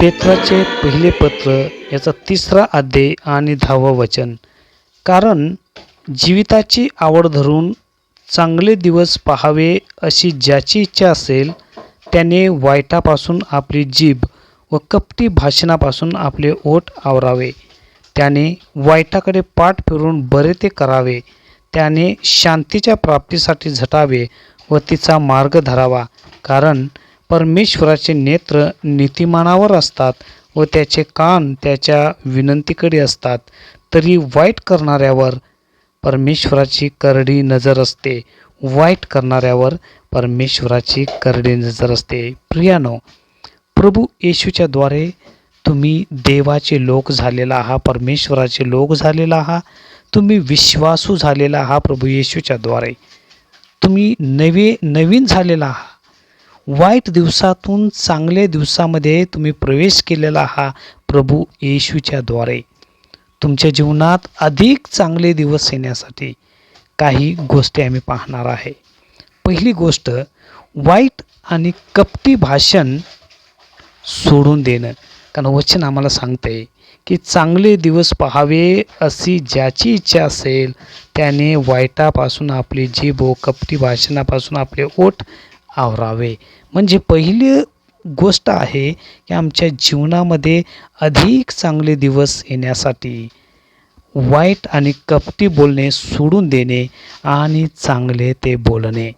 पेत्राचे पहिले पत्र याचा तिसरा अध्याय आणि दहावं वचन. कारण जीविताची आवड धरून चांगले दिवस पाहावे अशी ज्याची इच्छा असेल त्याने वाईटापासून आपली जीभ व कपटी भाषणापासून आपले ओठ आवरावे. त्याने वाईटाकडे पाठ फिरून बरे ते करावे. त्याने शांतीच्या प्राप्तीसाठी झटावे व तिचा मार्ग धरावा. कारण परमेश्वराचे नेत्र नीतिमानावर असतात व त्याचे कान त्याच्या विनंतीकडे असतात. तरी वाईट करणाऱ्यावर परमेश्वराची करडी नजर असते. वाईट करणाऱ्यावर परमेश्वराची करडी नजर असते. प्रियानो प्रभू येशूच्या द्वारे तुम्ही देवाचे लोक झालेला आहात परमेश्वराचे लोक झालेला आहात तुम्ही विश्वासू झालेला आहात प्रभू येशूच्या द्वारे. तुम्ही नवे नवीन झालेला आहात. वाईट दिवसातून चांगल्या दिवसामध्ये तुम्ही प्रवेश केलेला हा प्रभू येशूच्या द्वारे. तुमच्या जीवनात अधिक चांगले दिवस येण्यासाठी काही गोष्टी आम्ही पाहणार आहे. पहिली गोष्ट वाईट आणि कपटी भाषण सोडून देणं. कारण वचन आम्हाला सांगते की चांगले दिवस पहावे अशी ज्याची इच्छा असेल त्याने वाईटापासून आपली जीभ व कपटी भाषणापासून आपले ओठ आवरावे. म्हणजे पहिली गोष्ट आहे की आमच्या जीवनामध्ये अधिक चांगले दिवस येण्यासाठी वाईट आणि कपटी बोलणे सोडून देणे आणि चांगले ते बोलणे.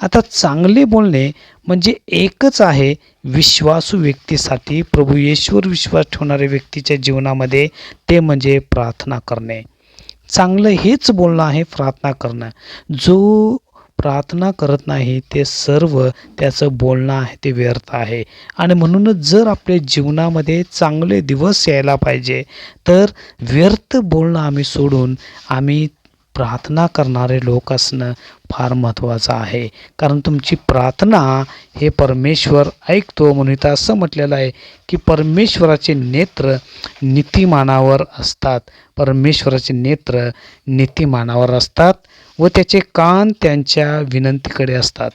आता चांगले बोलणे म्हणजे एकच आहे विश्वासू व्यक्तीसाठी. प्रभू येश्वर विश्वास ठेवणाऱ्या व्यक्तीच्या जीवनामध्ये ते म्हणजे प्रार्थना करणे. चांगलं हेच बोलणं आहे प्रार्थना करणं. जो प्रार्थना करत नाही ते सर्व त्याचं बोलणं आहे ते व्यर्थ आहे. आणि म्हणूनच जर आपल्या जीवनामध्ये चांगले दिवस यायला पाहिजे तर व्यर्थ बोलणं आम्ही सोडून आम्ही प्रार्थना करणारे लोक असणं फार महत्त्वाचं आहे. कारण तुमची प्रार्थना हे परमेश्वर ऐकतो म्हणून इथं असं म्हटलेलं आहे की परमेश्वराचे नेत्र नीतिमानावर असतात. परमेश्वराचे नेत्र नीतिमानावर असतात. व त्याचे कान त्यांच्या विनंतीकडे असतात.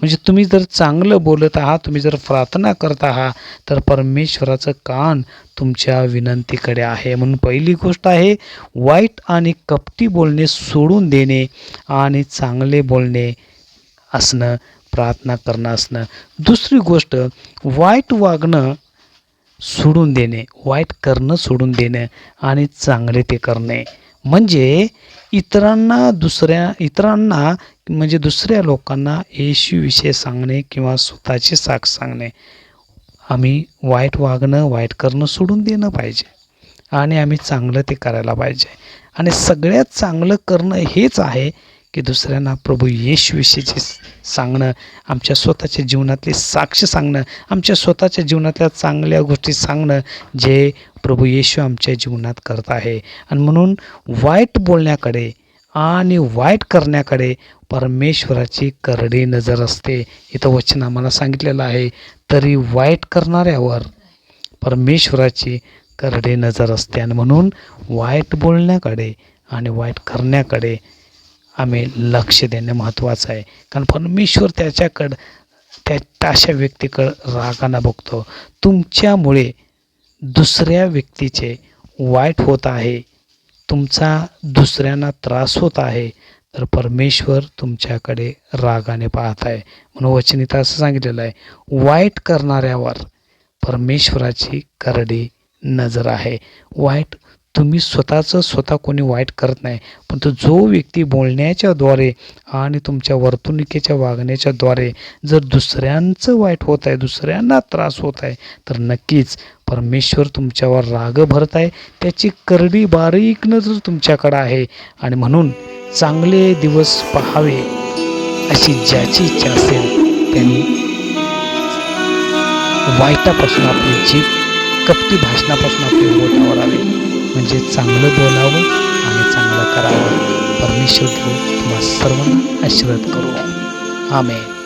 म्हणजे तुम्ही जर चांगलं बोलत आहात तुम्ही जर प्रार्थना करत आहात तर परमेश्वराचं कान तुमच्या विनंतीकडे आहे. म्हणून पहिली गोष्ट आहे वाईट आणि कपटी बोलणे सोडून देणे आणि चांगले बोलणे असणं प्रार्थना करणं असणं. दुसरी गोष्ट वाईट वागणं सोडून देणे वाईट करणं सोडून देणं आणि चांगले ते करणे. म्हणजे इतरांना दुसऱ्या इतरांना म्हणजे दुसऱ्या लोकांना येशूविषयी सांगणे किंवा स्वतःची साख सांगणे आम्ही वाईट वागणं वाईट करणं सोडून देणं पाहिजे. आणि आम्ही चांगलं ते करायला पाहिजे. आणि सगळ्यात चांगलं करणं हेच आहे की दुसऱ्यांना प्रभू येशूविषयीचे सांगणं आमच्या स्वतःच्या जीवनातली साक्ष सांगणं आमच्या स्वतःच्या जीवनातल्या चांगल्या गोष्टी सांगणं जे प्रभू येशू आमच्या जीवनात करत आहे. आणि म्हणून वाईट बोलण्याकडे आणि वाईट करण्याकडे परमेश्वराची करडी नजर असते. इथं वचन आम्हाला सांगितलेलं आहे तरी वाईट करणाऱ्यावर परमेश्वराची करडी नजर असते. आणि म्हणून वाईट बोलण्याकडे आणि वाईट करण्याकडे आम्ही लक्ष देणे महत्त्वाचं आहे. कारण परमेश्वर त्याच्याकडं त्या अशा व्यक्तीकडं रागानं बघतो. तुमच्यामुळे दुसऱ्या व्यक्तीचे वाईट होत आहे. तुमचा दुसऱ्यांना त्रास होत आहे. तर परमेश्वर तुमच्याकडे रागाने पाहत आहे. म्हणून वचनित असं सांगितलेलं आहे. वाईट करणाऱ्यावर परमेश्वराची करडी नजर आहे. वाईट तुम्ही स्वतःचं स्वतः कोणी वाईट करत नाही. पण तो जो व्यक्ती बोलण्याच्याद्वारे आणि तुमच्या वर्तणुकीच्या वागण्याच्याद्वारे जर दुसऱ्यांचं वाईट होत आहे दुसऱ्यांना त्रास होत आहे तर नक्कीच परमेश्वर तुमच्यावर राग भरत आहे. त्याची करडी बारीक नजर तुमच्याकडं आहे. आणि म्हणून चांगले दिवस पहावे अशी ज्याची इच्छा असेल त्यांनी वाईटापासून आपली जीभ कपटी भाषणापासून आपली बोट आवरावे म्हणजे चांगलं बोलावं आणि चांगलं करावं. परमेश्वर देव तुम्हाला सर्वांना आशीर्वाद करू. आमेन.